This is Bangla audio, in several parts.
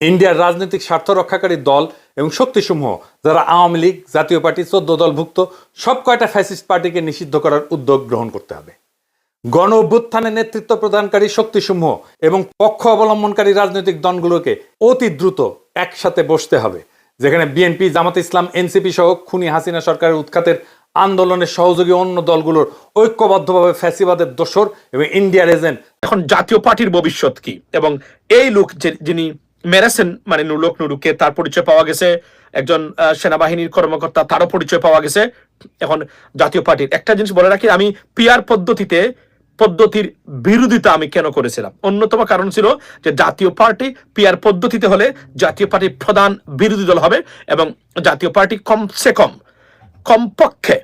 ইন্ডিয়ার রাজনৈতিক স্বার্থ রক্ষাকারী দল এবং শক্তিসমূহ, যারা আওয়ামী লীগ, জাতীয় পার্টি, চোদ্দ দলভুক্ত, সব কয়টা ফ্যাসিস্ট পার্টিকে নিষিদ্ধ করার উদ্যোগ গ্রহণ করতে হবে। গণ অভ্যুত্থানে নেতৃত্ব প্রদানকারী শক্তিসমূহ এবং পক্ষ অবলম্বনকারী রাজনৈতিক দলগুলোকে অতি দ্রুত একসাথে বসতে হবে, যেখানে বিএনপি, জামাত ইসলাম, এনসিপি সহ খুনি হাসিনা সরকারের উৎখাতের আন্দোলনের সহযোগী অন্য দলগুলোর ঐক্যবদ্ধভাবে ফ্যাসিবাদের দোসর এবং ইন্ডিয়ার এজেন্ট এখন জাতীয় পার্টির ভবিষ্যৎ কি? এবং এই লোক যিনি মেরেছেন মানে নুলোক নুরুকে তার পরিচয় পাওয়া গেছে। একজন সেনাবাহিনীর কর্মকর্তা তারও পরিচয় পাওয়া গেছে। এখন জাতীয় পার্টির একটা জিনিস বলে রাখি, আমি পিয়ার পদ্ধতিতে, পদ্ধতির বিরোধিতা আমি কেন করেছিলাম? অন্যতম কারণ ছিল যে জাতীয় পার্টি পিয়ার পদ্ধতিতে হলে জাতীয় পার্টির প্রধান বিরোধী দল হবে এবং জাতীয় পার্টি কমসে কম, কমপক্ষে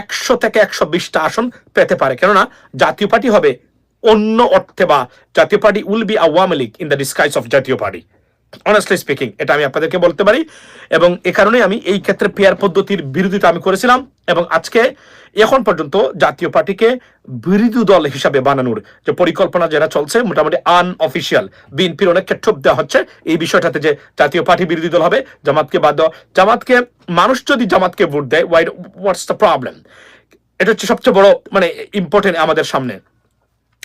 একশো থেকে একশো বিশটা আসন পেতে পারে। কেননা জাতীয় পার্টি হবে অন্য অর্থে বা Jatiya Party will be Awami League in the disguise of Jatiya Party. Honestly speaking এটা আমি আপনাদেরকে বলতে পারি। এবং এ কারণে আমি এই ক্ষেত্রে পেয়ার পদ্ধতির বিরোধিতা আমি করেছিলাম। এবং আজকে এখন পর্যন্ত জাতীয় পার্টিকে বিরোধী দল হিসাবে বানানোর যে পরিকল্পনা যেটা চলছে, মোটামুটি আনঅফিসিয়াল বিএনপির অনেক ক্ষেত্র দেওয়া হচ্ছে এই বিষয়টাতে যে জাতীয় পার্টি বিরোধী দল হবে, জামাতকে বাদ দেওয়া জামাতকে, মানুষ যদি জামাতকে ভোট দেয় ওয়াই হোয়াটস দ্য প্রবলেম এটা হচ্ছে সবচেয়ে বড় মানে ইম্পর্টেন্ট আমাদের সামনে।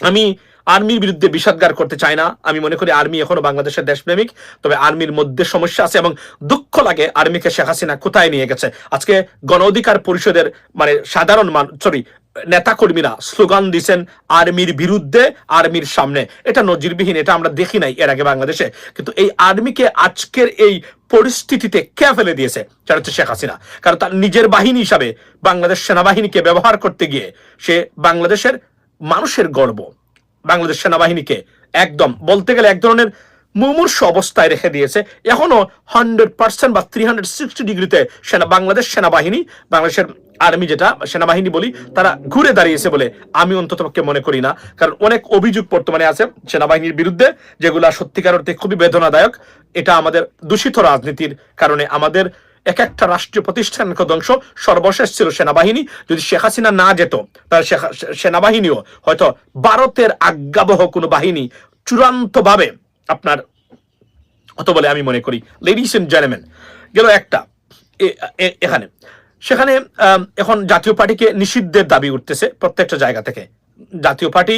আমি আর্মির বিরুদ্ধে বিষাদগার করতে চাই না। আমি মনে করি আর্মি এখনও বাংলাদেশের দেশপ্রেমিক, তবে আর্মির মধ্যে সমস্যা আছে এবং দুঃখ লাগে আর্মিকে শেখ হাসিনা কোথায় নিয়ে গেছে। আজকে গণ অধিকার পরিষদের মানে সাধারণ মান সরি নেতাকর্মীরা স্লোগান দিছেন আর্মির বিরুদ্ধে, আর্মির সামনে। এটা নজিরবিহীন, এটা আমরা দেখি নাই এর আগে বাংলাদেশে। কিন্তু এই আর্মিকে আজকের এই পরিস্থিতিতে কে ফেলে দিয়েছে? সেটা হচ্ছে শেখ হাসিনা। কারণ তার নিজের বাহিনী হিসাবে বাংলাদেশ সেনাবাহিনীকে ব্যবহার করতে গিয়ে সে বাংলাদেশের মানুষের গর্ব। বাংলাদেশ সেনাবাহিনীকে একদম বলতে গেলে এক ধরনের মুমূর্ষ অবস্থায় রেখে দিয়েছে। এখনও হান্ড্রেড পার্সেন্ট বা থ্রি হান্ড্রেড সিক্সটি ডিগ্রিতে সেনা, বাংলাদেশ সেনাবাহিনী, বাংলাদেশের আর্মি যেটা, সেনাবাহিনী বলি, তারা ঘুরে দাঁড়িয়েছে বলে আমি অন্তত পক্ষে মনে করি না। কারণ অনেক অভিযোগ বর্তমানে আছে সেনাবাহিনীর বিরুদ্ধে, যেগুলো সত্যিকার অর্থে খুবই বেদনাদায়ক। এটা আমাদের দূষিত রাজনীতির কারণে আমাদের এক একটা রাষ্ট্রীয় প্রতিষ্ঠানের ধ্বংস সর্বশেষ ছিল সেনাবাহিনী। যদি শেখ হাসিনা না যেত, তাহলে সেনাবাহিনীও হয়তো ভারতের আজ্ঞাবহ কোনো বাহিনী চূড়ান্তভাবে আপনার অত বলে আমি মনে করি। লেডিস এন্ড জেন্টলম্যান গেল একটা। এখানে। সেখানে এখন জাতীয় পার্টিকে নিষিদ্ধের দাবি উঠতেছে প্রত্যেকটা জায়গা থেকে। জাতীয় পার্টি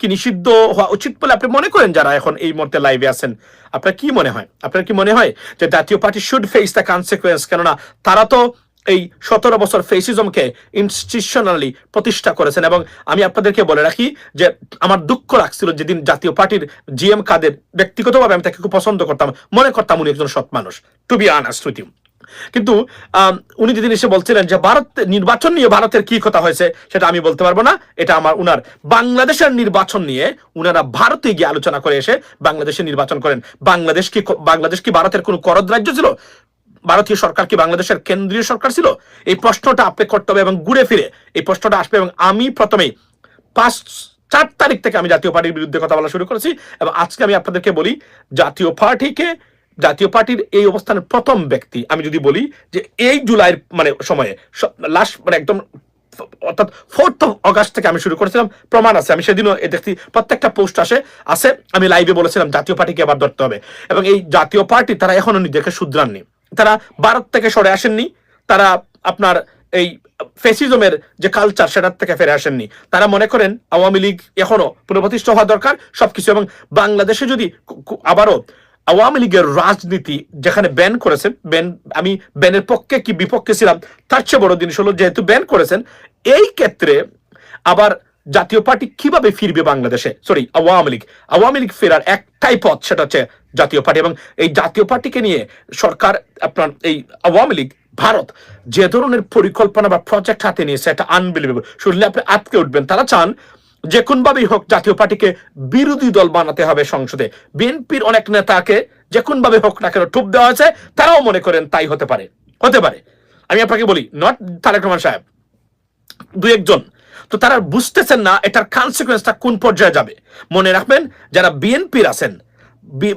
কি নিষিদ্ধ হওয়া উচিত বলে আপনি মনে করেন যারা এখন এই মুহূর্তে লাইভে আছেন? আপনার কি মনে হয়? আপনার কি মনে হয় যে Jatiya Party should face the consequence কেননা তারা তো এই সতেরো বছর ফেসিজমকে ইনস্টিটিউশনালি প্রতিষ্ঠা করেছেন এবং আমি আপনাদেরকে বলে রাখি যে আমার দুঃখ লাগছিল যেদিন জাতীয় পার্টির জিএম কাদের ব্যক্তিগতভাবে আমি তাকে খুব পছন্দ করতাম, মনে করতাম উনি একজন সৎ মানুষ। টু বি আনার্স উইথ ইউ কিন্তু উনি যেদিন এসে বলছিলেন যে ভারত, নির্বাচন নিয়ে ভারতের কি কথা হয়েছে, সেটা আমি বলতে পারব না। এটা আমার উনার, বাংলাদেশের নির্বাচন নিয়ে উনারা ভারতে গিয়ে আলোচনা করে এসে বাংলাদেশে নির্বাচন করেন। বাংলাদেশ কি বাংলাদেশ কি ভারতের কোনো করদ রাজ্য ছিল? ভারতীয় সরকার কি বাংলাদেশের কেন্দ্রীয় সরকার ছিল? এই প্রশ্নটা আপনি করতে হবে এবং ঘুরে ফিরে এই প্রশ্নটা আসবে এবং আমি প্রথমেই পাঁচ, চার তারিখ থেকে আমি জাতীয় পার্টির বিরুদ্ধে কথা বলা শুরু করেছি এবং আজকে আমি আপনাদেরকে বলি, জাতীয় পার্টিকে জাতীয় পার্টির এই অবস্থানের প্রথম ব্যক্তি, আমি যদি বলি যে এই জুলাইয়ের মানে সময়ে লাস্ট মানে একদম অর্থাৎ ফোর্থ অফ অগাস্ট থেকে আমি শুরু করেছিলাম, প্রমাণ আছে, আমি সেদিনও দেখছি, প্রত্যেকটা পোস্ট আসে, আছে, আমি লাইভে বলেছিলাম, জাতীয় পার্টিকে এবার ধরতে হবে। এবং এই জাতীয় পার্টি, তারা এখনও নিজেকে শুধরাননি। তারা ভারত থেকে সরে আসেননি, তারা আপনার এই ফেসিজমের যে কালচার সেটার থেকে ফেরে আসেননি। তারা মনে করেন আওয়ামী লীগ এখনও পুনঃপ্রতিষ্ঠা হওয়া দরকার, সবকিছু, এবং বাংলাদেশে যদি আবারও আওয়ামী লীগের রাজনীতি যেখানে ব্যান করেছেন ব্যান আমি ব্যানের পক্ষে কি বিপক্ষে ছিলাম, তার চেয়ে বড় জিনিস হলো যেহেতু ব্যান করেছেন, এই ক্ষেত্রে আবার জাতীয় পার্টি কীভাবে ফিরবে বাংলাদেশে? সরি আওয়ামী লীগ। আওয়ামী লীগ ফেরার একটাই পথ সেটা হচ্ছে জাতীয় পার্টি এবং এই জাতীয় পার্টিকে নিয়ে সরকার, আপনার এই আওয়ামী লীগ, ভারত যে ধরনের পরিকল্পনা বা প্রজেক্ট হাতে নিয়েছে, এটা আনবিলিভেবল শুনলে আপনি আটকে উঠবেন। তারা চান যে কোনভাবেই হোক জাতীয় পার্টিকে বিরোধী দল বানাতে হবে সংসদে। বিএনপির অনেক নেতাকে যে কোনভাবে হোক না কেন টুপ দেওয়া হয়েছে, তারাও মনে করেন তাই হতে পারে। হতে পারে। আমি আপনাকে বলি নট তারেক রহমান সাহেব দু একজন। তো তারা বুঝতেছেন না এটার কনসিকুয়েন্সটা কোন পর্যায়ে যাবে। মনে রাখবেন, যারা বিএনপির আছেন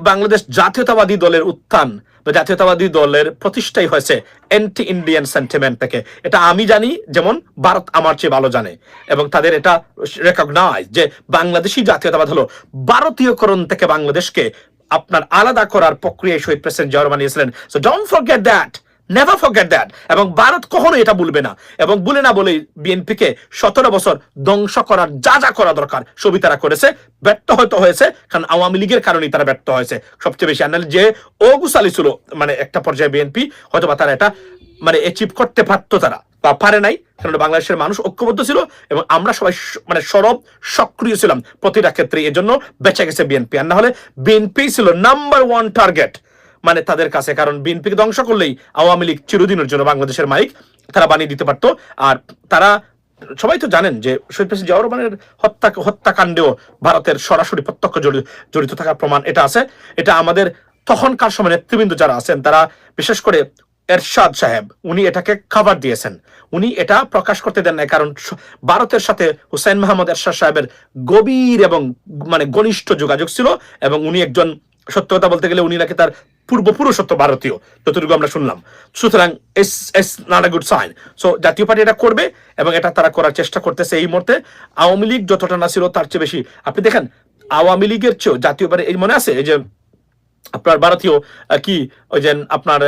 বাংলাদেশ জাতীয়তাবাদী দলের উত্থান বা জাতীয়তাবাদী দলের প্রতিষ্ঠাই হয়েছে অ্যান্টি ইন্ডিয়ান সেন্টিমেন্ট থেকে। এটা আমি জানি, যেমন ভারত আমার চেয়ে ভালো জানে। এবং তাদের এটা রেকগনাইজ যে বাংলাদেশি জাতীয়তাবাদ হলো। ভারতীয়করণ থেকে বাংলাদেশকে আপনার আলাদা করার প্রক্রিয়ায় শহীদ প্রেসিডেন্ট জিয়া রহমান নিয়েছিলেন। So don't forget that never forget that এবং ভারত কখনো এটা বলবে না। এবং বলে না বলে বিএনপিকে সতেরো বছর ধ্বংস করার যা যা করা দরকার সবই তারা করেছে, ব্যর্থ হয়তো হয়েছে, কারণ আওয়ামী লীগের কারণেই তারা ব্যর্থ হয়েছে। সবচেয়ে বেশি আর নাহলে যে অগুসালি ছিল মানে একটা পর্যায়ে বিএনপি হয়তো বা তারা এটা মানে অ্যাচিভ করতে পারতো তারা, বা পারে নাই, কারণ বাংলাদেশের মানুষ ঐক্যবদ্ধ ছিল এবং আমরা সবাই মানে সরব, সক্রিয় ছিলাম প্রতিটা ক্ষেত্রে। এর জন্য বেঁচে গেছে বিএনপি আর না হলে বিএনপি ছিল নাম্বার ওয়ান টার্গেট মানে তাদের কাছে, কারণ বিএনপিকে ধ্বংস করলেই আওয়ামী লীগ চিরদিনের জন্য বাংলাদেশের মাইক তারা বানিয়ে দিতে পারতো। আর তারা, সবাই তো জানেন যে শহীদ প্রেসিডেন্ট জিয়াউর রহমানের হত্যা, হত্যাকাণ্ডেও ভারতের সরাসরি প্রত্যক্ষ জড়ি- জড়িত থাকার প্রমাণ এটা আছে। এটা আমাদের তখনকার সময় নেতৃবৃন্দ যারা আছেন, তারা বিশেষ করে এরশাদ সাহেব, উনি এটাকে খাবার দিয়েছেন। উনি এটা প্রকাশ করতে দেন না কারণ ভারতের সাথে হুসাইন মাহমুদ এরশাদ সাহেবের গভীর এবং মানে ঘনিষ্ঠ যোগাযোগ ছিল এবং উনি একজন সত্য কথা বলতে গেলে উনি নাকি তার পূর্বপুরুষত্ব ভারতীয়, যতটুকু আমরা শুনলাম। সুতরাং as is not a good sign. So, Jatiya Party এটা করবে এবং এটা তারা করার চেষ্টা করতেছে এই মুহূর্তে। আওয়ামী লীগ যতটা না ছিল তার চেয়ে বেশি, আপনি দেখেন, আওয়ামী লীগের চেয়েও জাতীয় পার্টি, এই মনে আছে, এই যে আপনার ভারতীয় কি, ওই যে আপনার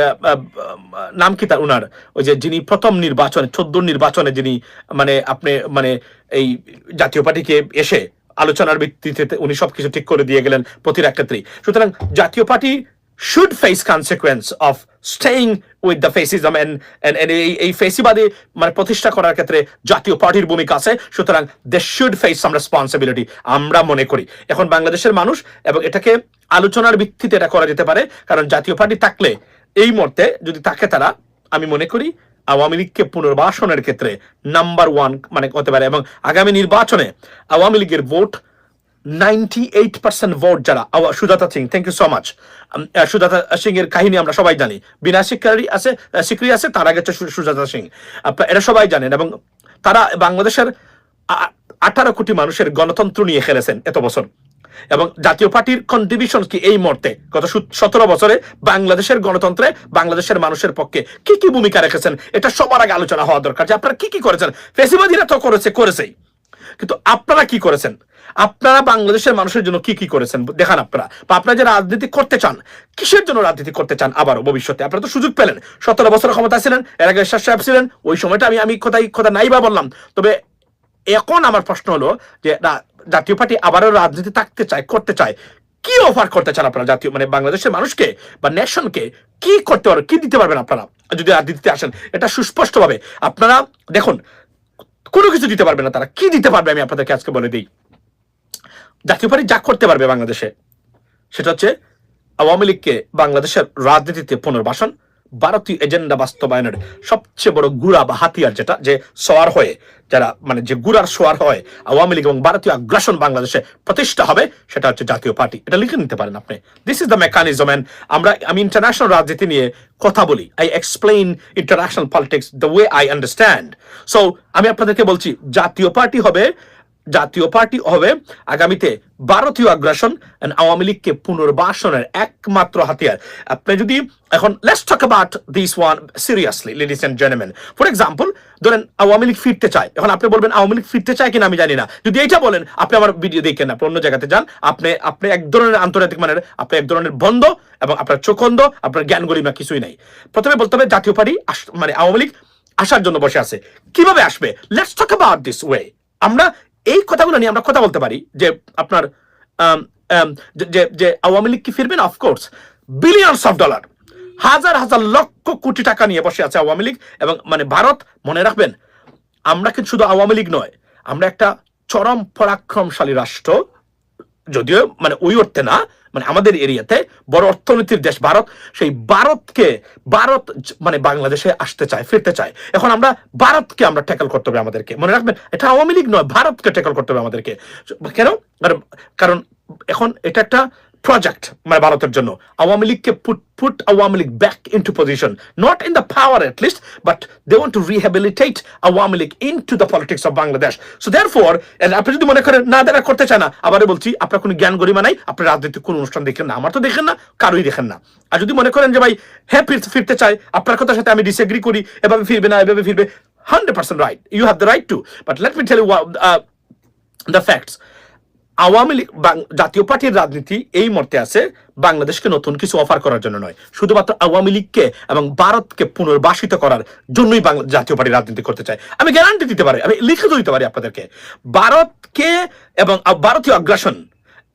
নাম কি তার উনার? ওই যে যিনি প্রথম নির্বাচনে চোদ্দ নির্বাচনে যিনি মানে আপনি মানে এই জাতীয় পার্টিকে এসে আলোচনার ভিত্তিতে উনি সবকিছু ঠিক করে দিয়ে গেলেন প্রতিটা ক্ষেত্রেই সুতরাং Jatiya Party should face consequence of staying with the fascism এই ফেসিবাদী মানে প্রতিষ্ঠা করার ক্ষেত্রে জাতীয় পার্টির ভূমিকা আছে, সুতরাং they should face some responsibility আমরা মনে করি। এখন বাংলাদেশের মানুষ এবং এটাকে আলোচনার ভিত্তিতে এটা করা যেতে পারে, কারণ জাতীয় পার্টি থাকলে এই মুহূর্তে যদি থাকে তারা, আমি মনে করি আওয়ামী লীগকে পুনর্বাসনের ক্ষেত্রে নাম্বার ওয়ান মানে হতে পারে এবং আগামী নির্বাচনে আওয়ামী লীগের vote ninety eight percent vote যারা Sujata Singh thank you so much Sujata Singh এর কাহিনী আমরা সবাই জানি। বিনা শিক্ষারী আছে সিকরি আছে, তার আগে সুজাতা সিং। আপনার এটা সবাই জানেন এবং তারা বাংলাদেশের আঠারো কোটি মানুষের গণতন্ত্র নিয়ে খেলেছেন এত বছর। এবং জাতীয় পার্টির কন্ট্রিবিউশন কি এই মুহূর্তে? গত সতেরো বছরে বাংলাদেশের গণতন্ত্রে বাংলাদেশের মানুষের পক্ষে কি কি ভূমিকা রেখেছেন? এটা সবার আগে আলোচনা হওয়া দরকার যে আপনারা কি কি করেছেন। ফেসিবাদীরা তো করেছে, করেছেই। কিন্তু আপনারা কি করেছেন? আপনারা বাংলাদেশের মানুষের জন্য কি কি করেছেন? দেখান আপনারা। বা আপনারা যে রাজনীতি করতে চান, কিসের জন্য রাজনীতি করতে চান আবারও ভবিষ্যতে? আপনারা তো সুযোগ পেলেন। সতেরো বছর ক্ষমতা ছিলেন, এর আগে এরশাদ সাহেব ছিলেন, ওই সময়টা আমি আমি কথা কথা নাই বা বললাম। তবে এখন আমার প্রশ্ন হলো যে জাতীয় পার্টি আবারও রাজনীতি থাকতে চায়, করতে চায়। কি অফার করতে চান আপনারা জাতীয় মানে বাংলাদেশের মানুষকে বা নেশনকে কি করতে পারবেন, কি দিতে পারবেন আপনারা? যদি রাজনীতিতে আসেন, এটা সুস্পষ্টভাবে। আপনারা দেখুন, কোনো কিছু দিতে পারবে না তারা। কি দিতে পারবে আমি আপনাদেরকে আজকে বলে দিই। জাতীয় পার্টি যা করতে পারবে বাংলাদেশে, সেটা হচ্ছে আওয়ামী লীগকে বাংলাদেশের রাজনীতিতে পুনর্বাসন ভারতীয় এজেন্ডা বাস্তবায়নের সবচেয়ে বড় গুড়া বা হাতিয়ার যেটা, যে সোয়ার হয়ে, যারা মানে যে গুড়ার সোয়ার হয়, আওয়ামী লীগ এবং ভারতীয় আগ্রাসন বাংলাদেশে প্রতিষ্ঠা হবে, সেটা হচ্ছে জাতীয় পার্টি। এটা লিখে নিতে পারেন আপনি। This is the mechanism and আমরা, আমি ইন্টারন্যাশনাল রাজনীতি নিয়ে কথা বলি। I explain international politics the way I understand so আমি আপনাদেরকে বলছি, জাতীয় পার্টি হবে জাতীয় পার্টি হবে আগামীতে ভারতীয় আগ্রাসন আওয়ামী লীগকে পুনর্বাসনের একমাত্র হাতিয়ার। আপনি যদি এখন let's talk about this one seriously ladies and gentleman for example ধরেন আওয়ামী লীগ ফিরতে চায়। এখন আপনি বলবেন, আওয়ামী লীগ ফিরতে চায় কিনা আমি জানি না। যদি এটা বলেন, আপনি আমার ভিডিও দেখেন, আপনি অন্য জায়গাতে যান, আপনি আপনি এক ধরনের আন্তর্জাতিক মানের, আপনি এক ধরনের বন্ধ এবং আপনার চোখন্দ আপনার জ্ঞান গরিমা কিছুই নাই। প্রথমে বলতে হবে, জাতীয় পার্টি মানে আওয়ামী লীগ আসার জন্য বসে আছে। কীভাবে আসবে? Let's talk about this way আমরা এই কথাগুলো নিয়ে আমরা কথা বলতে পারি যে আপনার যে আওয়ামী লীগ কি ফিরবেন? অফকোর্স বিলিয়নস অফ ডলার হাজার হাজার লক্ষ কোটি টাকা নিয়ে বসে আছে আওয়ামী লীগ এবং মানে ভারত, মনে রাখবেন, আমরা কিন্তু শুধু আওয়ামী লীগ নয়, আমরা একটা চরম পরাক্রমশালী রাষ্ট্র, যদিও মানে ওই অর্থে না মানে আমাদের এরিয়াতে বড় অর্থনীতির দেশ ভারত, সেই ভারতকে, ভারত মানে বাংলাদেশে আসতে চায়, ফিরতে চায়। এখন আমরা ভারতকে আমরা ট্যাকল করতে হবে আমাদেরকে। মনে রাখবেন, এটা আওয়ামী লীগ নয়, ভারতকে ট্যাকল করতে হবে আমাদেরকে। কেন? কারণ- এখন এটা একটা প্রজেক্ট মানে ভারতের জন্য। আওয়ামী লীগকে put put Awami League back into position not in the power at least but they want to rehabilitate Awami League into the politics of Bangladesh so therefore আপনি যদি মনে করেন, না তারা করতে চায় না। আবারও বলছি, আপনার কোনো জ্ঞান গরিমা নাই আপনার রাজনৈতিক কোনো অনুষ্ঠান দেখেন না। আমার তো দেখেন না, কারোই দেখেন না। আর যদি মনে করেন যে, ভাই হ্যাঁ ফিরতে চাই আপনার কথার সাথে আমি ডিসএগ্রি করি, এভাবে ফিরবে না, এভাবে ফিরবে hundred percent right you have the right to but let me tell you the facts Awami League Jatiya পার্টির রাজনীতি এই মর্তে আছে বাংলাদেশকে নতুন কিছু অফার করার জন্য নয়। শুধুমাত্র আওয়ামী লীগকে এবং ভারতকে পুনর্বাসিত করার জন্যই বাংলা জাতীয় পার্টি রাজনীতি করতে চায়। আমি গ্যারান্টি দিতে পারি, আমি লিখিত দিতে পারি আপনাদেরকে। ভারতকে এবং ভারতীয় আগ্রাসন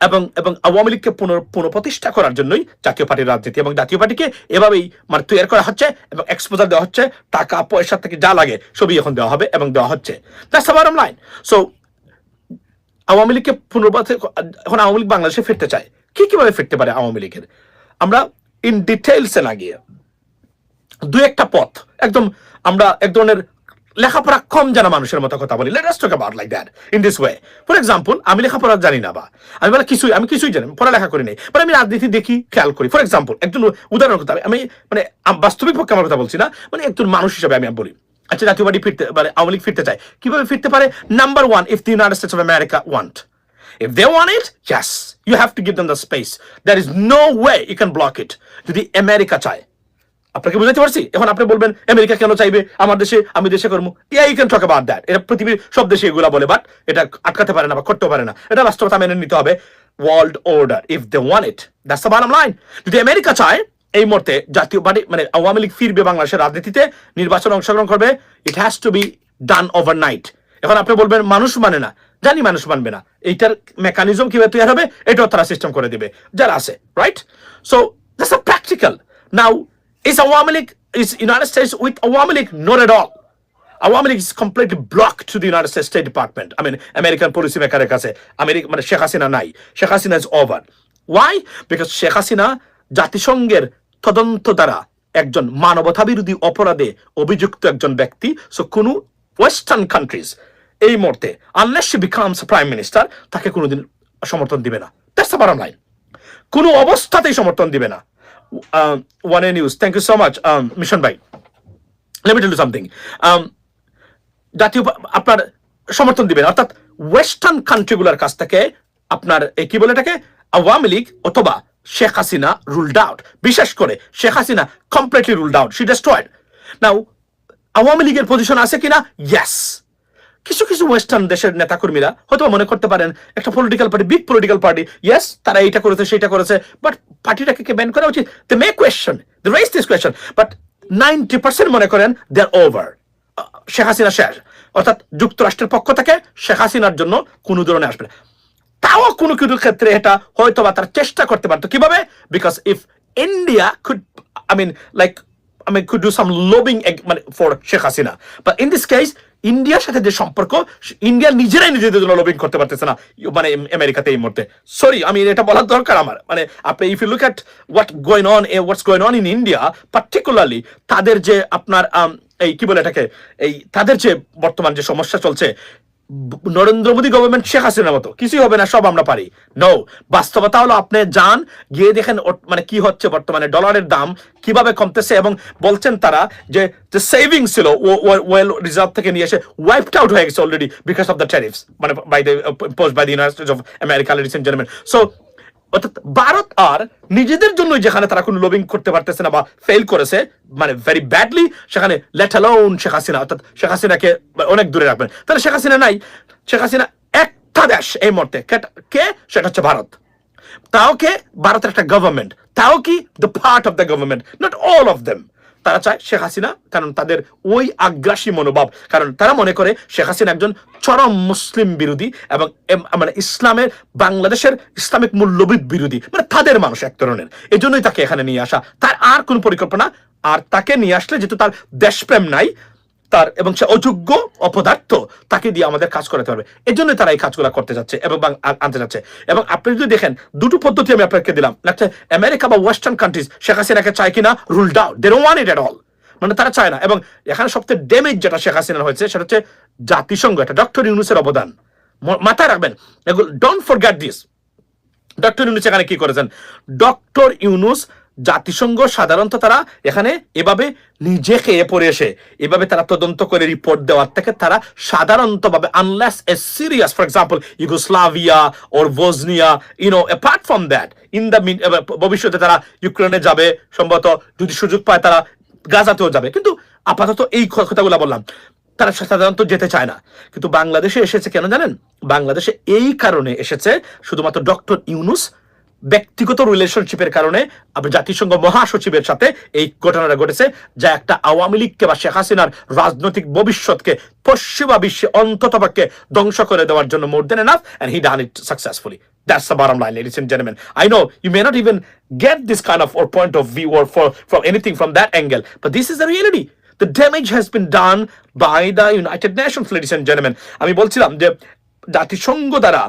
এবং এবং আওয়ামী লীগকে পুনর পুনঃপ্রতিষ্ঠা করার জন্যই জাতীয় পার্টির রাজনীতি এবং জাতীয় পার্টিকে এভাবেই মানে তৈরি করা হচ্ছে এবং এক্সপোজার দেওয়া হচ্ছে। টাকা, পয়সা থেকে যা লাগে সবই এখন দেওয়া হবে এবং দেওয়া হচ্ছে। That's the bottom line so Awami লীগকে পুনর্বাসে এখন আওয়ামী লীগ বাংলাদেশে ফিরতে চায়। কি কীভাবে ফিরতে পারে আওয়ামী লীগের? আমরা ইন ডিটেলসে না গিয়ে দু একটা পথ, একদম আমরা এক ধরনের লেখাপড়া কম জানা মানুষের মতো কথা বলি। Let talk about like that in this way for example আমি লেখাপড়া জানি না বা, আমি বলে কিছুই, আমি কিছুই জানি পড়ালেখা করি নাই। বাট আমি রাজনীতি দেখি, খেয়াল করি। ফর এক্সাম্পল একজন উদাহরণ কথা, আমি মানে বাস্তবিক পক্ষে আমার কথা বলছি না মানে একজন মানুষ হিসেবে আমি বলি। আচ্ছা জাতীয় পার্টি ফিরতে মানে আওয়ামী লীগ ফিরতে চায়। কীভাবে ফিরতে পারে? Number one if the United States of America want If they want it, yes, you have to give them the space. There is no way you can block it. যদি আমেরিকা চায় আপনাকে বুঝাতে পারছি? এখন আপনি বলবেন আমেরিকা কেন চাইবে? আমার দেশে আমি দেশে করব? Yeah you can talk about that এটা পৃথিবীর সব দেশে এগুলা বলে বাট এটা আটকাতে পারে না বা করতে পারে না। এটা বাস্তবতা মেনে নিতে হবে। World order if they want it that's the bottom line যদি আমেরিকা চায় এই মুহূর্তে জাতীয় পার্টি মানে আওয়ামী লীগ ফিরবে বাংলাদেশের রাজনীতিতে, নির্বাচন অংশগ্রহণ করবে it has to be done overnight এখন আপনি বলবেন, মানুষ মানে না। জানি মানুষ মানবে না। এইটার মেকানিজম কীভাবে তৈরি হবে, এটাও তারা সিস্টেম করে দিবে। যারা আছে right so that's a practical now is Awami League is United States with Awami League? Not at all Awami League is completely block to the United state state department I mean American policy মেকারের কাছে। আমেরিকা মানে শেখ হাসিনা নাই। Sheikh Hasina is over why because Sheikh Hasina জাতিসংঘের তদন্ত দ্বারা একজন মানবতা বিরোধী অপরাধে অভিযুক্ত একজন ব্যক্তি সো কোনো ওয়েস্টার্ন কান্ট্রিজ। এই মুহূর্তে unless she becomes prime minister তাকে কোনোদিন সমর্থন দিবে না। দ্যাটস দ্য বটম লাইন কোনো অবস্থাতেই সমর্থন দিবে না। One a news thank you so much mission ভাই। লেট মি টেল সামথিং জাতীয় আপনার সমর্থন দিবেন অর্থাৎ ওয়েস্টার্ন কান্ট্রিগুলোর কাছ থেকে আপনার কি বলে এটাকে? আওয়ামী লীগ অথবা শেখ হাসিনা রুলড আউট বিশেষ করে Sheikh Hasina completely ruled out she destroyed now Awami লীগের পজিশন আছে কিনা? ইয়েস কিছু কিছু ওয়েস্টার্ন দেশের নেতাকর্মীরা হয়তো মনে করতে পারেন, একটা political party big political party yes তারা এইটা করেছে সেটা করেছে বাট পার্টিটাকে কে ব্যান করা উচিত? They may question they raise this question but ninety percent মনে করেন they are over Sheikh Hasina শেষ। অর্থাৎ যুক্তরাষ্ট্রের পক্ষ থেকে শেখ হাসিনার জন্য কোনো ধরনের আসবে না। তাও কোনো কিছু ক্ষেত্রে এটা হয়তো বা তারা চেষ্টা করতে পারতো। কীভাবে? Because if India could I mean like I mean, could do some lobbying মানে for Sheikh Hasina but in this case ইন্ডিয়ার সাথে যে সম্পর্ক ইন্ডিয়া নিজেরাই নিজেদের জন্য লবিং করতে পারতেছে না মানে আমেরিকাতে এই মুহূর্তে। সরি আমি এটা বলার দরকার আমার। মানে আপনি if you look at what going on what's going on in India particularly তাদের যে আপনার এই কি বলে এটাকে এই তাদের যে বর্তমান যে সমস্যা চলছে ব- নরেন্দ্র মোদী গভর্নমেন্ট শেখ হাসিনার মতো। কিছুই হবে না, সব আমরা পারি। নো বাস্তবতা হলো আপনি যান, গিয়ে দেখেন মানে কি হচ্ছে বর্তমানে ডলারের দাম কীভাবে কমতেছে এবং বলছেন তারা যে সেভিংস ছিল ওয়েল রিজার্ভ থেকে নিয়ে এসে ওয়াইপড আউট হয়ে গেছে already because of the tariffs মানে by the post by the united of America ladies and gentleman so অর্থাৎ ভারত আর নিজেদের জন্য যেখানে তারা কোনো লবিং করতে পারতেছে না বা ফেল করেছে মানে ভেরি ব্যাডলি সেখানে লেট অ্যালোন শেখ হাসিনা। অর্থাৎ শেখ হাসিনাকে অনেক দূরে রাখবেন। তাহলে শেখ হাসিনা নাই। শেখ হাসিনা একটা দেশ এই মুহূর্তে। কে সেটা হচ্ছে ভারত। তাও কে? ভারতের একটা গভর্নমেন্ট তাও কি? The part of the government not all of them তারা চায় শেখ হাসিনা, কারণ তাদের ওই আগ্রাসী মনোভাব। কারণ তারা মনে করে শেখ হাসিনা একজন চরম মুসলিম বিরোধী এবং মানে ইসলামের, বাংলাদেশের ইসলামিক মূল্যবিদ বিরোধী। মানে তাদের মানুষ এক ধরনের। এই জন্যই তাকে এখানে নিয়ে আসা। তার আর কোন পরিকল্পনা, আর তাকে নিয়ে আসলে যেহেতু তার দেশপ্রেম নাই তার এবং সে অযোগ্য অপদার্থ তাকে দিয়ে আমাদের কাজ করাতে হবে। এই জন্য তারা এই কাজগুলো করতে যাচ্ছে এবং আনতে যাচ্ছে। এবং আপনি যদি দেখেন, দুটো পদ্ধতি আমি আপনাকে দিলাম। একটা আমেরিকা বা ওয়েস্টার্ন কান্ট্রিজ শেখ হাসিনাকে চায় কিনা rule out they want it at all মানে তারা চায় না। এবং এখানে সবচেয়ে ড্যামেজ যেটা শেখ হাসিনার হয়েছে, সেটা হচ্ছে জাতিসংঘ এটা ডক্টর ইউনুসের অবদান। মাথায় রাখবেন, এগুলো don't forget this doctor Yunus এখানে কি করেছেন? ডক্টর ইউনুস জাতিসংঘ সাধারণত তারা এখানে এভাবে নিজে খেয়ে পড়ে এসে এভাবে তারা তদন্ত করে রিপোর্ট দেওয়ার থেকে তারা সাধারণতভাবে unless a serious for example Yugoslavia or Bosnia you know apart from that in the ভবিষ্যতে তারা ইউক্রেনে যাবে, সম্ভবত যদি সুযোগ পায় তারা গাজাতেও যাবে। কিন্তু আপাতত এই কথাগুলো বললাম। তারা সাধারণত যেতে চায় না। কিন্তু বাংলাদেশে এসেছে কেন জানেন? বাংলাদেশে এই কারণে এসেছে, শুধুমাত্র ডক্টর ইউনুস ব্যক্তিগত রিলেশনশিপের কারণে জাতিসংঘ মহাসচিবের সাথে এই ঘটনাটা ঘটেছে যা একটা আওয়ামী লীগকে বা শেখ হাসিনার রাজনৈতিক ভবিষ্যৎকে পশ্চিমা বিশ্বে অন্ততপক্ষে ধ্বংস করে দেওয়ার জন্য more than enough and he done it successfully That's the bottom line, ladies and gentlemen. I know you may not even get this kind of or point of view or for from anything from that angle, but this is the reality. The damage has been done by the United Nations, ladies and gentlemen. আমি বলছিলাম যে জাতিসংঘ দ্বারা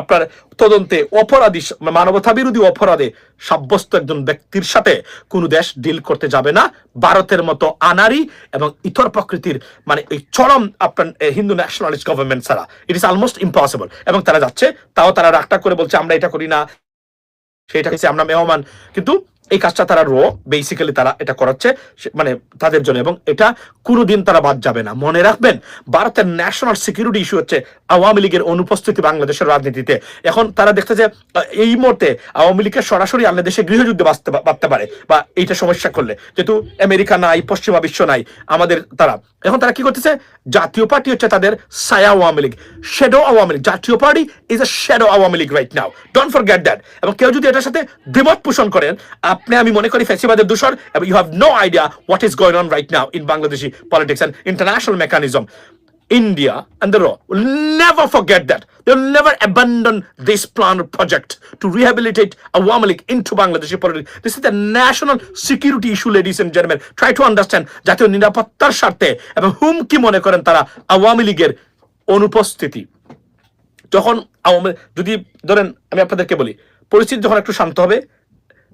আপনার তদন্তে অপরাধী মানবতা বিরোধী অপরাধে সাব্যস্ত একজন ব্যক্তির সাথে কোনো দেশ ডিল করতে যাবে না। ভারতের মতো আনারি এবং ইতর প্রকৃতির মানে এই চরম আপনার হিন্দু ন্যাশনালিস্ট গভর্নমেন্ট ছাড়া ইট ইস অলমোস্ট ইম্পসিবল এবং তারা যাচ্ছে, তাও তারা রাগটা করে বলছে, আমরা এটা করি না সেটা হচ্ছে আমরা মেহমান কিন্তু এই কাজটা তারা র বেসিক্যালি তারা এটা করাচ্ছে মানে তাদের জন্য, এবং এটা কোনোদিন তারা বাদ যাবে না। মনে রাখবেন, ভারতের ন্যাশনাল সিকিউরিটি ইস্যু হচ্ছে আওয়ামী লীগের অনুপস্থিতি বাংলাদেশের রাজনীতিতে। এখন তারা দেখতে যে এই মুহূর্তে আওয়ামী লীগের সরাসরি আনলে দেশে গৃহযুদ্ধে বাঁচতে বাঁচতে পারে, বা এইটা সমস্যা করলে। যেহেতু আমেরিকা নাই, পশ্চিমা বিশ্ব নাই, আমাদের তারা। এখন তারা কি করতেছে? জাতীয় পার্টি হচ্ছে তাদের সায়া Awami League. Shadow Awami League. Jatiya Party is a shadow Awami League right now don't forget that এবং কেউ যদি এটার সাথে দ্বিমত পোষণ করেন আপনি, আমি মনে করি ফ্যাসিবাদের দূষণ, এবং you have no idea what is going on right now in Bangladeshi politics and international mechanism India and the র will never forget that they will never abandon this plan project to rehabilitate Awami League into Bangladeshi politics this is the national security issue ladies and gentle try to understand জাতীয় নিরাপত্তার স্বার্থে এবং হুম কি মনে করেন তারা আওয়ামী লীগের অনুপস্থিতি। যখন আওয়ামী, যদি ধরেন আমি আপনাদেরকে বলি, পরিস্থিতি যখন একটু শান্ত হবে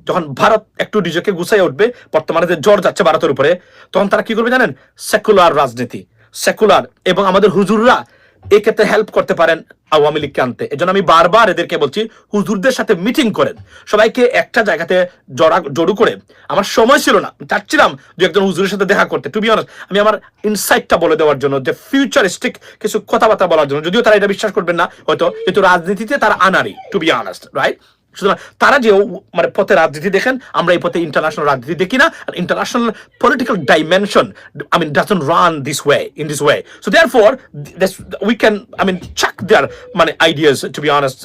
যখন ভারত একটু নিজেকে গুছাই উঠবে, বর্তমানে যে জ্বর যাচ্ছে ভারতের উপরে, তখন তারা কি করবে জানেন? সেকুলার রাজনীতি। সেকুলার এবং আমাদের হুজুররা এই ক্ষেত্রে হেল্প করতে পারেন আওয়ামী লীগকে আনতে। এজন্য আমি বারবার এদেরকে বলছি, হুজুরদের সাথে মিটিং করেন। সবাইকে একটা জায়গাতে জড়া জড়ু করে। আমার সময় ছিল না। চাচ্ছিলাম যে একজন হুজুরের সাথে দেখা করতে। টু বি অনার্স আমি আমার ইনসাইটটা বলে দেওয়ার জন্য, যে ফিউচারিস্টিক কিছু কথাবার্তা বলার জন্য। যদিও তারা এটা বিশ্বাস করবেন না, হয়তো কিন্তু রাজনীতিতে তারা আনারি টু বি অনার্স রাইট সুতরাং তারা যে মানে পথে রাজনীতি দেখেন, আমরা এই পথে ইন্টারন্যাশনাল রাজনীতি দেখি না, আর international political dimension I mean doesn't run this way in this way so therefore we can I mean chuck their মানে ideas to be honest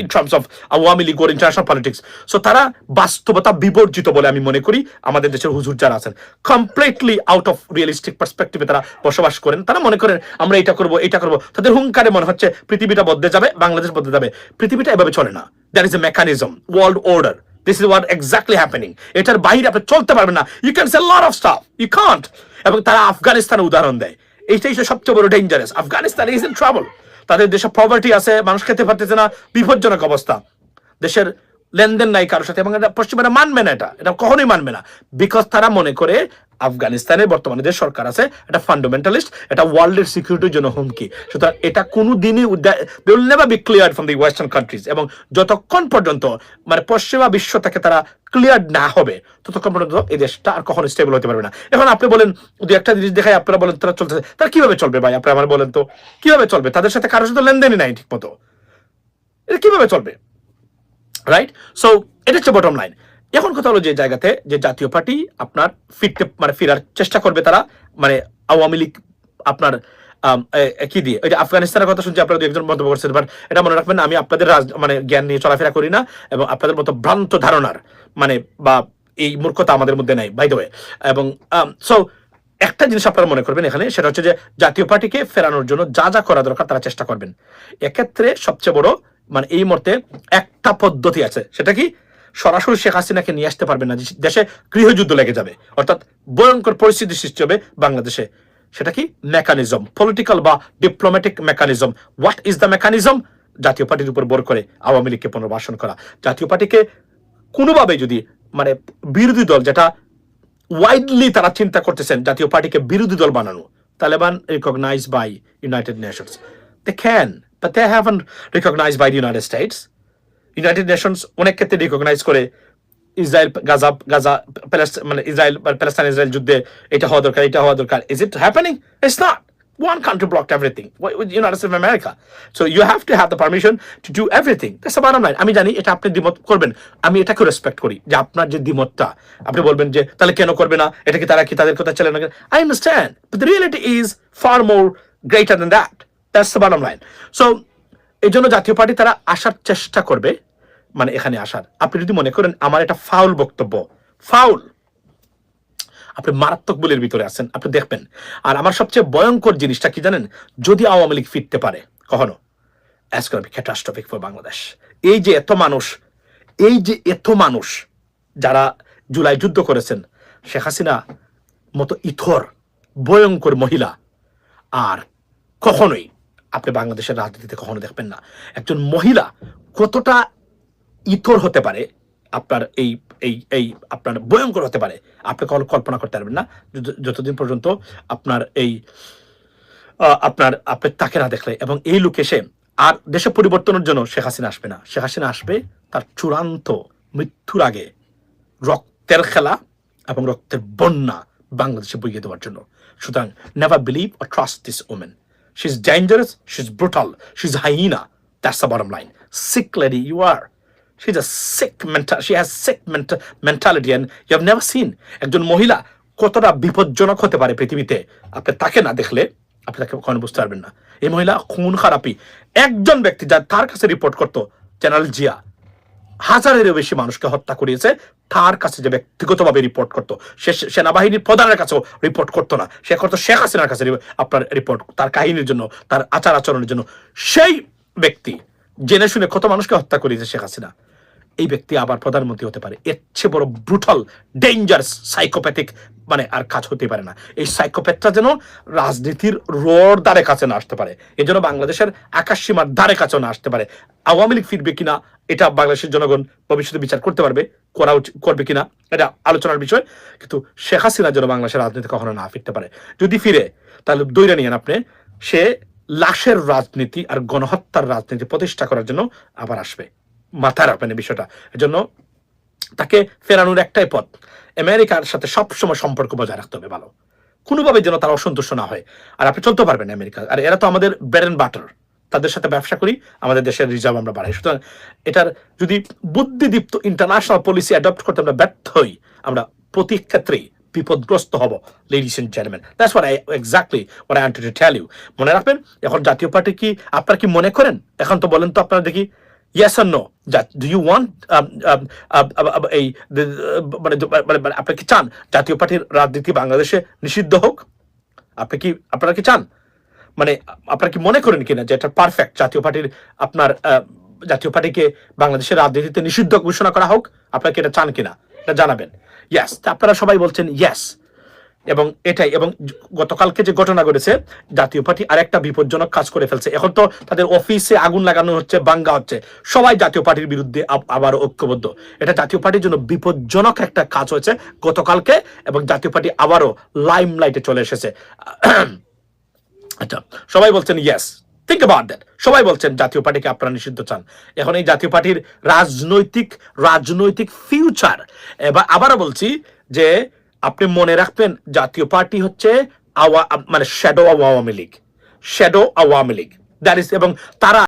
in terms of Awami League or international politics so তারা বাস্তবতা বিবর্জিত বলে আমি মনে করি, আমাদের দেশের হুজুর যারা আছেন। কমপ্লিটলি আউট অফ রিয়েলিস্টিক পার্সপেক্টিভে তারা বসবাস করেন। তারা মনে করেন, আমরা এটা করব এটা করব। তাদের হুঙ্কারে মনে হচ্ছে, পৃথিবীটা বদলে যাবে, বাংলাদেশ বদলে যাবে। পৃথিবীটা এভাবে চলে না। That is a mechanism world order this is what exactly happening এটার বাইরে আপনি চলতে পারবেন না। You can say lot of stuff you can't এবং তারা আফগানিস্তানের উদাহরণ দেয়। এইটাই সবচেয়ে বড় dangerous Afghanistan is in trouble তাদের দেশে প্রপার্টি আছে, মানুষ খেতে পারতেছে না। বিপজ্জনক অবস্থা। দেশের লেনদেন নাই কারোর সাথে। এবং এটা পশ্চিমারা মানবে না এটা। এটা কখনোই মানবে না। বিকজ তারা মনে করে আফগানিস্তানে বর্তমানে যে সরকার আছে, এটা ফান্ডামেন্টালিস্ট এটা ওয়ার্ল্ডের সিকিউরিটির জন্য হুমকি। সুতরাং এটা কোনো দিনই they never be clear from the western countries এবং যতক্ষণ পর্যন্ত মানে পশ্চিমা বিশ্ব থেকে তারা ক্লিয়ার না হবে, ততক্ষণ পর্যন্ত এই দেশটা আর কখনো স্টেবল হতে পারবে না। এখন আপনি বলেন যদি একটা জিনিস দেখায় আপনারা বলেন, তারা চলতেছে। তারা কীভাবে চলবে ভাই আপনি আমার বলেন তো? কীভাবে চলবে? তাদের সাথে কারোর সাথে লেনদেনই নাই ঠিক মতো এটা কীভাবে চলবে? রাইট সো এটা হচ্ছে বটম লাইন এখন কথা হলো যে জায়গাতে যে জাতীয় পার্টি আপনার ফিরতে মানে ফেরার চেষ্টা করবে তারা মানে আওয়ামী লীগ আপনার কি দিয়ে? ওই যে আফগানিস্তানের কথা শুনছি, আপনারা একজন মন্তব্য করছেন এবার এটা মনে রাখবেন আমি আপনাদের মানে জ্ঞান নিয়ে চলাফেরা করি না, এবং আপনাদের মতো ভ্রান্ত ধারণার মানে বা এই মূর্খতা আমাদের মধ্যে নাই বাই দ্য এবং সো একটা জিনিস আপনারা মনে করবেন এখানে, সেটা হচ্ছে যে জাতীয় পার্টিকে ফেরানোর জন্য যা যা করা দরকার তারা চেষ্টা করবেন। এক্ষেত্রে সবচেয়ে বড় মানে এই মুহূর্তে একটা পদ্ধতি আছে, সেটা কি? সরাসরি শেখ হাসিনাকে নিয়ে আসতে পারবে না দেশে গৃহযুদ্ধ লেগে যাবে। অর্থাৎ ভয়ঙ্কর পরিস্থিতি সৃষ্টি হবে বাংলাদেশে। সেটা কি? মেকানিজম পলিটিক্যাল বা diplomatic mechanism what is the mechanism Jatiya পার্টির উপর বোর করে আওয়ামী লীগকে পুনর্বাসন করা। জাতীয় পার্টিকে কোনোভাবে যদি মানে বিরোধী দল যেটা ওয়াইডলি তারা চিন্তা করতেছেন, জাতীয় পার্টিকে বিরোধী দল বানানো, Taliban recognise by united nations they can but they haven't recognise by united states united nations অনেক ক্ষেত্রে রিকগনাইজ করে ইসরায়েল, গাজা গাজা মানে ইসরায়েল প্যালেস্তাইন ইসরায়েল যুদ্ধে এটা হওয়া দরকার, এটা হওয়া দরকার। Is it happening it's not One country blocked. Why- with United States of America. So you have to have the permission to do everything. That's. আমি জানি এটা আপনি দ্বিমত করবেন। আমি এটাকে রেসপেক্ট করি যে আপনার যে দ্বিমতটা। আপনি বলবেন যে, তাহলে কেন করবে না? এটা কি তারা কি তাদের কথা চলে না? I understand reality is far more greater than that that's the bottom line so এই জন্য জাতীয় পার্টি তারা আসার চেষ্টা করবে। মানে এখানে আসার। আপনি যদি মনে করেন আমার এটা ফাউল বক্তব্য, ফাউল। আপনি মারাত্মক বলের ভিতরে আছেন, আপনি দেখবেন। আর আমার সবচেয়ে ভয়ঙ্কর জিনিসটা কি জানেন? যদি আওয়ামী লীগ ফিরতে পারে, কখনো। ক্যাটাস্ট্রফিক ফর বাংলাদেশ এই যে এত মানুষ, এই যে এত মানুষ যারা জুলাই যুদ্ধ করেছেন, শেখ হাসিনা মতো ইথর, ভয়ঙ্কর মহিলা, আর কখনোই আপনি বাংলাদেশের রাজনীতিতে কখনো দেখবেন না। একজন মহিলা কতটা ইতর হতে পারে, আপনার এই এই এই, আপনার ভয়ঙ্কর হতে পারে। আপনি কখনো কল্পনা করতে পারবেন না। যতদিন পর্যন্ত আপনার এই আপনার, আপনি তাকে না দেখলে। এবং এই লোক এসে আর দেশে পরিবর্তনের জন্য শেখ হাসিনা আসবে না। শেখ হাসিনা আসবে তার চূড়ান্ত মৃত্যুর আগে রক্তের খেলা এবং রক্তের বন্যা বাংলাদেশে বইয়ে দেওয়ার জন্য। সুতরাং never believe or trust this women she is dangerous she is brutal she is hyena that's the bottom line sick lady you are she is a sick mental she has sick mentality and you have never seen একজন মহিলা কতটা বিপজ্জনক হতে পারে পৃথিবীতে? আপনি তাকে না দেখলে আপনি তাকে কখনো বুঝতে পারবেন না। এই মহিলা খুন খারাপি। একজন ব্যক্তি যা তার কাছে রিপোর্ট করতো জেনারেল জিয়া, হাজারেরও বেশি মানুষকে হত্যা করিয়েছে, তার কাছে যে ব্যক্তিগতভাবে রিপোর্ট করতো, সে সেনাবাহিনীর প্রধানের কাছেও রিপোর্ট করতো না। সে করতো শেখ হাসিনার কাছে আপনার রিপোর্ট তার কাহিনীর জন্য, তার আচার আচরণের জন্য। সেই ব্যক্তি জেনে শুনে কত মানুষকে হত্যা করেছে শেখ হাসিনা। এই ব্যক্তি আবার প্রধানমন্ত্রী হতে পারে। এর চেয়ে বড় ব্রুটাল ডেঞ্জারাস সাইকোপ্যাথিক মানে আর কাজ হতে পারে না। এই সাইকোপ্যাথটা যেন রাজনীতির রোড দ্বারে কাছে না আসতে পারে। এই জন্য বাংলাদেশের আকাশ সীমার দ্বারে কাছেও না আসতে পারে। আওয়ামী লীগ ফিরবে কিনা, এটা বাংলাদেশের জনগণ ভবিষ্যতে বিচার করতে পারবে, করা করবে কিনা, এটা আলোচনার বিষয়। কিন্তু শেখ হাসিনা যেন বাংলাদেশের রাজনীতি কখনো না ফিরতে পারে। যদি ফিরে, তাহলে দৈরা নিয়েন আপনি। সে লাশের রাজনীতি আর গণহত্যার রাজনীতি প্রতিষ্ঠা করার জন্য আবার আসবে। মাথায় রাখবেন বিষয়টা। এজন্য তাকে ফেরানোর একটাই পথ। আমেরিকার সাথে সবসময় সম্পর্ক বজায় রাখতে হবে ভালো। কোনোভাবে যেন তারা অসন্তুষ্ট না হয়। আর আপনি চলতে পারবেন আমেরিকা। আর এরা তো আমাদের ব্রেড অ্যান্ড বাটার তাদের সাথে ব্যবসা করি, আমাদের দেশের রিজার্ভ আমরা বাড়াই। সুতরাং এটার যদি বুদ্ধিদীপ্ত ইন্টারন্যাশনাল পলিসি অ্যাডপ্ট করতে আমরা ব্যর্থ হই, আমরা প্রতি ক্ষেত্রেই বিপদগ্রস্ত হব ladies and gentleman that's what I exactly what I wanted to tell you মনে রাখবেন, এখন জাতীয় পার্টি কি, আপনারা কি মনে করেন? এখন তো বলেন তো আপনারা দেখি yes R no do you want এই মানে মানে- মানে আপনি কি চান জাতীয় পার্টির রাজনীতি বাংলাদেশে নিষিদ্ধ হোক? আপনি কি, আপনারা কি চান? মানে আপনারা কি মনে করেন কিনা যে এটা পারফেক্ট জাতীয় পার্টির, আপনার জাতীয় পার্টিকে বাংলাদেশের রাজনীতিতে নিষিদ্ধ ঘোষণা করা হোক? আপনারা কি এটা চান কিনা? এটা জানাবেন। ইয়াস আপনারা সবাই বলছেন ইয়েস এবং এটাই, এবং গতকালকে যে ঘটনা ঘটেছে, জাতীয় পার্টি আরেকটা বিপজ্জনক কাজ করে ফেলছে। এখন তো তাদের অফিসে আগুন লাগানো হচ্ছে, বাঙ্গা হচ্ছে। সবাই জাতীয় পার্টির বিরুদ্ধে আব- আবার ঐক্যবদ্ধ। এটা জাতীয় পার্টির জন্য বিপজ্জনক একটা কাজ হয়েছে গতকালকে, এবং জাতীয় পার্টি আবারও লাইম লাইটে চলে এসেছে। আচ্ছা সবাই বলছেন ইয়েস থিঙ্ক অ্যাবাউট দ্যাট সবাই বলছেন জাতীয় পার্টিকে আপনারা নিষিদ্ধ চান। এখন এই জাতীয় পার্টির রাজনৈতিক রাজনৈতিক ফিউচার এবার আবারও বলছি যে আপনি মনে রাখবেন জাতীয় পার্টি হচ্ছে আওয়া মানে shadow Awami League. Shadow Awami League. That is এবং তারা